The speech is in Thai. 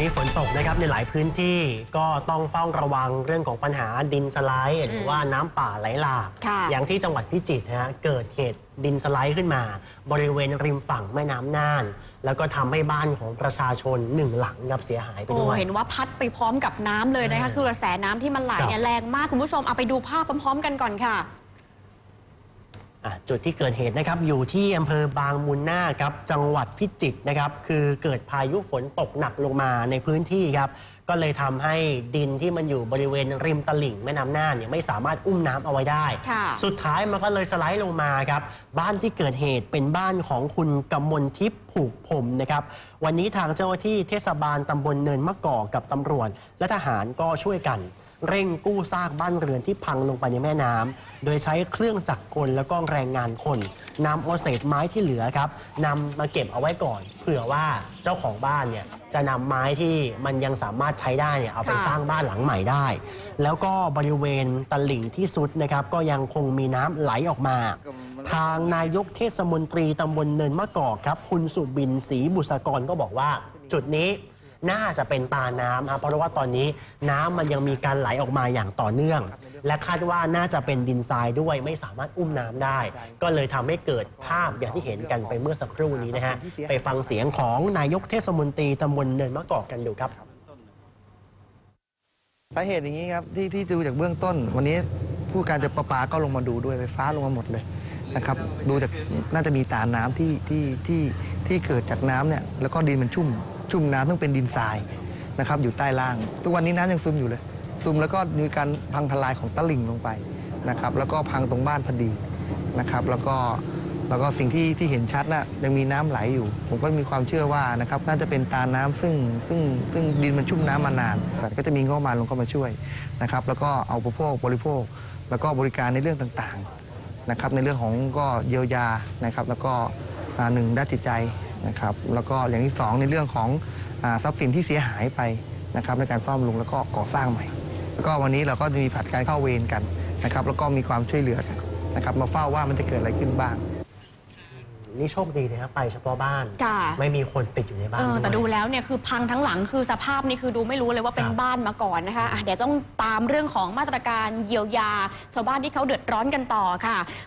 นี้ฝนตกนะครับในหลายพื้นที่ก็ต้องเฝ้าระวังเรื่องของปัญหาดินสไลด์หรือว่าน้ำป่าไหลหลาก ค่ะอย่างที่จังหวัดพิจิตรนะฮะเกิดเหตุดินสไลด์ขึ้นมา บริเวณริมฝั่งแม่น้ำน่าน แล้วก็ทำให้บ้านของประชาชนหนึ่งหลังครับเสียหายไปโอ้ด้วย เห็นว่าพัดไปพร้อมกับน้ำเลยนะคะอืมคือกระแสน้ำที่มันไหลเนี่ครัยบแรงมากคุณผู้ชมเอาไปดูภาพพร้อมๆกันก่อนค่ะ อะจุดที่เกิดเหตุนะครับอยู่ที่อำเภอบางมูลนาคครับจังหวัดพิจิตรนะครับคือเกิดพายุฝนตกหนักลงมาในพื้นที่ครับก็เลยทำให้ดินที่มันอยู่บริเวณริมตลิ่งแม่น้ำน่านเนี่ยไม่สามารถอุ้มน้ำเอาไว้ได้ ค่ะ สุดท้ายมันก็เลยสไลด์ลงมาครับบ้านที่เกิดเหตุเป็นบ้านของคุณกำมลทิพย์ผูกผมนะครับวันนี้ทางเจ้าหน้าที่เทศบาลตำบลเนินมะกอกกับตำรวจและทหารก็ช่วยกัน เร่งกู้ซากบ้านเรือนที่พังลงไปในแม่น้ำโดยใช้เครื่องจักรกลแล้วก็แรงงานคนนำเอาเศษไม้ที่เหลือครับนำมาเก็บเอาไว้ก่อน เผื่อว่าเจ้าของบ้านเนี่ยจะนำไม้ที่มันยังสามารถใช้ได้เนี่ยเอาไปค่ะสร้างบ้านหลังใหม่ได้ แล้วก็บริเวณตลิ่งที่สุดนะครับ ก็ยังคงมีน้ำไหลออกมา ทางนายกเทศมนตรีตำบลเนินมะกอกครับ คุณสุบินศรีบุษกรก็บอกว่า จุดนี้ น่าจะเป็นตาน้ำครับเพราะว่าตอนนี้น้ำมันยังมีการไหลออกมาอย่างต่อเนื่อง และคาดว่าน่าจะเป็นดินทรายด้วยไม่สามารถอุ้มน้ำได้ ก็เลยทำให้เกิดภาพอย่างที่เห็นกันไปเมื่อสักครู่นี้นะฮะไปฟังเสียงของนายกเทศมนตรีตำบลเนินมะกอกกันดูครับ สาเหตุอย่างนี้ครับที่ที่ดูจากเบื้องต้น วันนี้ผู้การจะประปาก็ลงมาดูด้วยไฟฟ้าลงมาหมดเลย นะครับดูจากน่าจะมีตาน้ำที่ที่ที่ที่เกิดจากน้ำเนี่ยแล้วก็ดินมันชุ่มชุ่มน้ำต้องเป็นดินทรายนะครับอยู่ใต้ล่าง ทุกวันนี้น้ำยังซึมอยู่เลย ซึมแล้วก็มีการพังทลายของตะลิ่งลงไปนะครับแล้วก็พังตรงบ้านพอดีนะครับแล้วก็แล้วก็สิ่งที่ที่เห็นชัดน่ะยังมีน้ำไหลอยู่ ผมก็มีความเชื่อว่านะครับน่าจะเป็นตาน้ำซึ่งซึ่งซึ่งดินมันชุ่มน้ำมานานก็จะมีงบประมาณลงเข้ามาช่วยนะครับแล้วก็เอาอุปโภคบริโภค แล้วก็บริการในเรื่องต่างๆ นะครับในเรื่องของก็เยียวยานะครับ แล้วก็หนึ่งด้านจิตใจนะครับ แล้วก็อย่างที่สองในเรื่องของทรัพย์สินที่เสียหายไปนะครับ ในการซ่อมลุงแล้วก็ก่อสร้างใหม่ แล้วก็วันนี้เราก็จะมีผัดการเข้าเวรกันนะครับ แล้วก็มีความช่วยเหลือกันนะครับ มาเฝ้าว่ามันจะเกิดอะไรขึ้นบ้าง นี่โชคดีนะครับไปเฉพาะบ้าน ค่ะ ไม่มีคนติดอยู่ในบ้าเอนอด้วยแต่ดูแล้วเนี่ยคือพังทั้งหลังคือสภาพนี่คือดูไม่รู้เลยว่าเป็นครับบ้านมาก่อนนะคะอะเดี๋ยวต้องตามเรื่องของมาตรการเยียวยา ชาวบ้านที่เขาเดือดร้อนกันต่อค่ะ